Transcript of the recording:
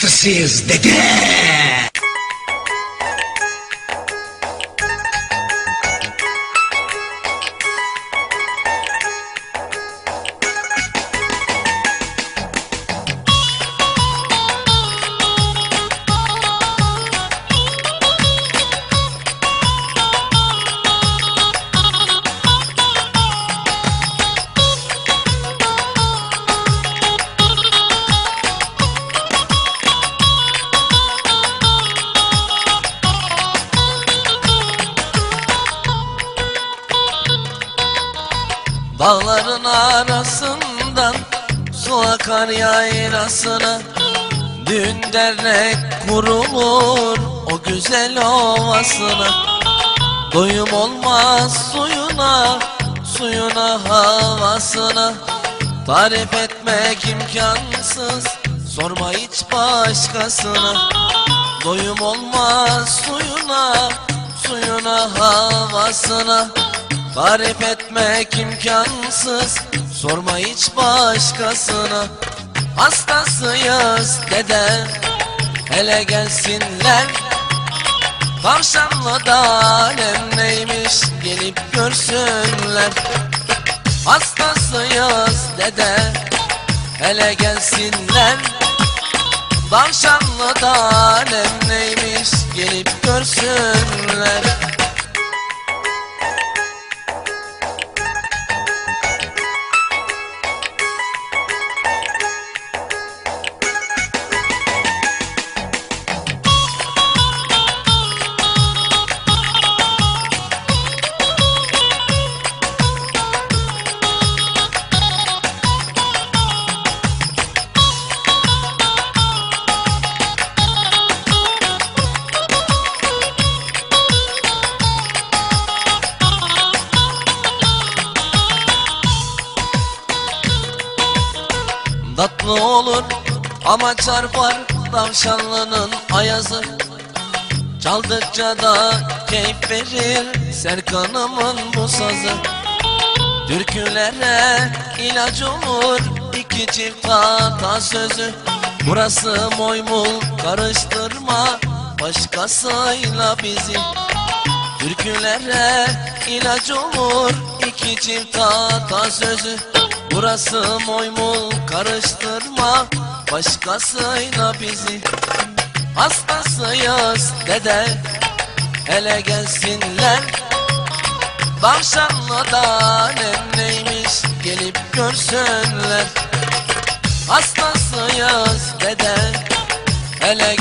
Hastasıyız dede. Dağların arasından su akar yayrasına Düğün dernek kurulur o güzel ovasına. Doyum olmaz suyuna, suyuna havasına. Tarif etmek imkansız, sorma hiç başkasına. Doyum olmaz suyuna, suyuna havasına Tarif etmek imkansız Sorma hiç başkasına. Hastasıyız dede Hele gelsinler. Tavşanlı da alem neymiş Gelip görsünler. Hastasıyız dede Hele gelsinler. Tavşanlı da alem neymiş Gelip görsünler Tatlı olur ama çarpar tavşanlının ayazı. Çaldıkça da keyif verir Serkan'ımın bu sazı. Türkülere ilaç olur iki çift hata sözü Burası moymul karıştırma başkasıyla bizi. Türkülere ilaç olur iki çift hata sözü Burası moymul karıştırma. Başkasıyla bizi Hastasıyız dede. Hele gelsinler. Tavşanlı da alem neymiş gelip görsünler. Hastasıyız dede. Hele